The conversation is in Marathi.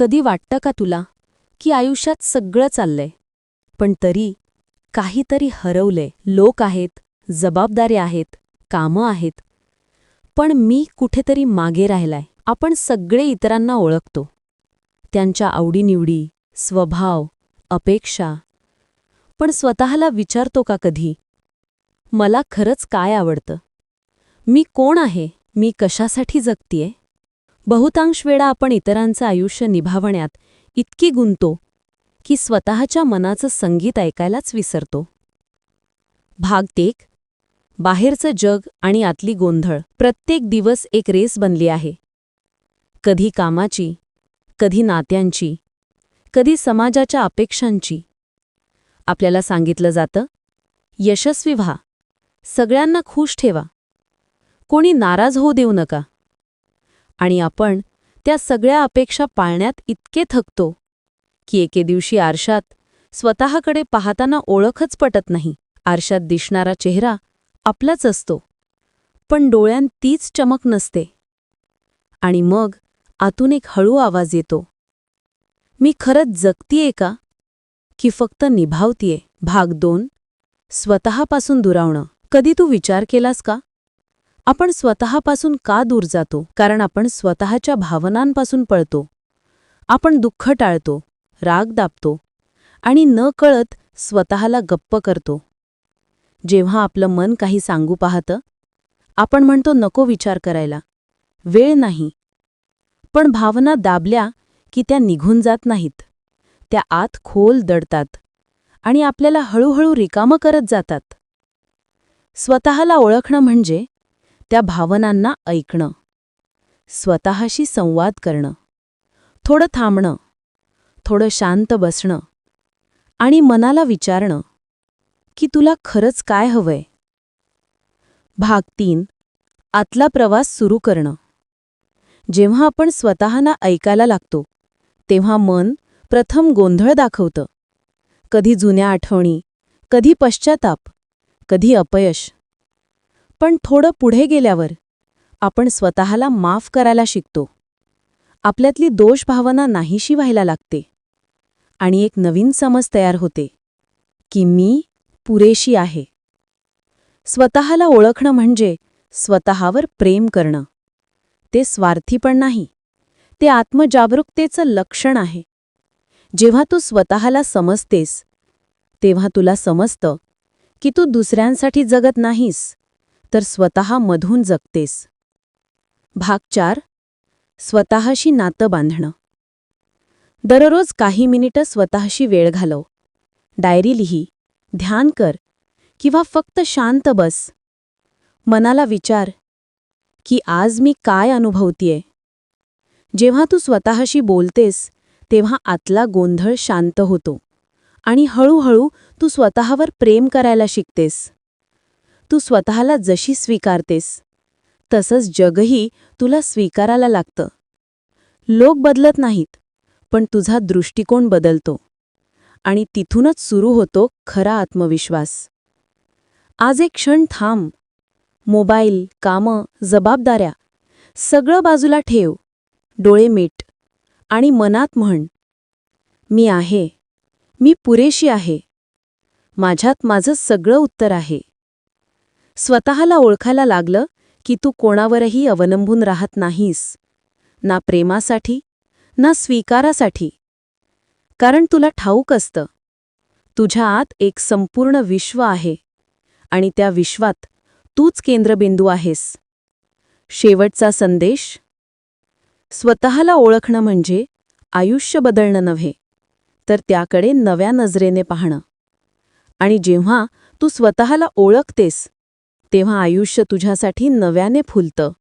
कधी वाटतं का तुला की आयुष्यात सगळं चाललंय? पण तरी काहीतरी हरवले लोक आहेत जबाबदाऱ्या आहेत कामं आहेत. पण मी कुठेतरी मागे राहिलाय. आपण सगळे इतरांना ओळखतो. त्यांच्या आवडीनिवडी स्वभाव अपेक्षा. पण स्वतःला विचारतो का कधी? मला खरंच काय आवडतं? मी कोण आहे? मी कशासाठी जगतीये? बहुतांश वेळा आपण इतरांचं आयुष्य निभावण्यात इतकी गुंतो की स्वतःच्या मनाचं संगीत ऐकायलाच विसरतो. भाग टेक बाहेरचं जग आणि आतली गोंधळ. प्रत्येक दिवस एक रेस बनली आहे. कधी कामाची कधी नात्यांची कधी समाजाच्या अपेक्षांची. आपल्याला सांगितलं जातं यशस्वी व्हा. सगळ्यांना खुश ठेवा. कोणी नाराज होऊ देऊ नका. आणि आपण त्या सगळ्या अपेक्षा पाळण्यात इतके थकतो की एके दिवशी आरशात स्वतःकडे पाहताना ओळखच पटत नाही. आरशात दिसणारा चेहरा आपलाच असतो पण डोळ्यांत तीच चमक नसते. आणि मग आतून एक हळू आवाज येतो. मी खरंच जगतीये का? की फक्त निभावतीये? भाग दोन स्वतःपासून दुरावणं. कधी तू विचार केलास का? आपण स्वतःपासून का दूर जातो? कारण आपण स्वतःच्या भावनांपासून पळतो. आपण दुःख टाळतो राग दाबतो आणि न कळत स्वतःला गप्प करतो. जेव्हा आपलं मन काही सांगू पाहतं आपण म्हणतो नको विचार करायला. वेळ नाही. पण भावना दाबल्या की त्या निघून जात नाहीत. त्या आत खोल दडतात आणि आपल्याला हळूहळू रिकामं करत जातात. स्वतःला ओळखणं म्हणजे त्या भावनांना ऐकणं. स्वतःशी संवाद करणं. थोडं थांबणं. थोडं शांत बसणं. आणि मनाला विचारणं. की तुला खरंच काय हवंय? भाग तीन. आतला प्रवास सुरू करणं. जेव्हा आपण स्वतःना ऐकायला लागतो तेव्हा मन प्रथम गोंधळ दाखवतं. कधी जुन्या आठवणी कधी पश्चाताप कधी अपयश. पण थोडं पुढे गेल्यावर आपण स्वतःला माफ करायला शिकतो. आपल्यातली दोष भावना नाहीशी व्हायला लागते. आणि एक नवीन समज तयार होते की मी पुरेशी आहे. स्वतःला ओळखणं म्हणजे स्वतःवर प्रेम करणं. ते स्वार्थी पण नाही ते आत्मजागरूकतेचं लक्षण आहे. जेव्हा तू स्वतःला समजतेस तेव्हा तुला समजतं की तू दुसऱ्यांसाठी जगत नाहीस. तर स्वतः मधून जगतेस. भाग चार. स्वतःशी नातं बांधणं. दररोज काही मिनिटं स्वतःशी वेळ घालव. डायरी लिही. ध्यान कर. किंवा फक्त शांत बस. मनाला विचार. की आज मी काय अनुभवतीये? जेव्हा तू स्वतःशी बोलतेस तेव्हा आतला गोंधळ शांत होतो. आणि हळूहळू तू स्वतःवर प्रेम करायला शिकतेस. तू स्वतःला जशी स्वीकारतेस तसंच जगही तुला स्वीकारायला लागतं. लोक बदलत नाहीत पण तुझा दृष्टिकोन बदलतो आणि तिथूनच सुरू होतो खरा आत्मविश्वास. आज एक क्षण थांब. मोबाईल कामं जबाबदाऱ्या सगळं बाजूला ठेव. डोळे मीट आणि मनात म्हण मी आहे. मी पुरेशी आहे. माझ्यात माझं सगळं उत्तर आहे. स्वतःला ओळखायला लागलं की तू कोणावरही अवलंबून राहत नाहीस. ना प्रेमासाठी ना स्वीकारासाठी. कारण तुला ठाऊक असतं. तुझ्या आत एक संपूर्ण विश्व आहे आणि त्या विश्वात तूच केंद्रबिंदू आहेस. शेवटचा संदेश? स्वतःला ओळखणं म्हणजे आयुष्य बदलणं नव्हे तर त्याकडे नव्या नजरेने पाहणं. आणि जेव्हा तू स्वतःला ओळखतेस तेव्हा आयुष्य तुझ्यासाठी नव्याने फुलतं.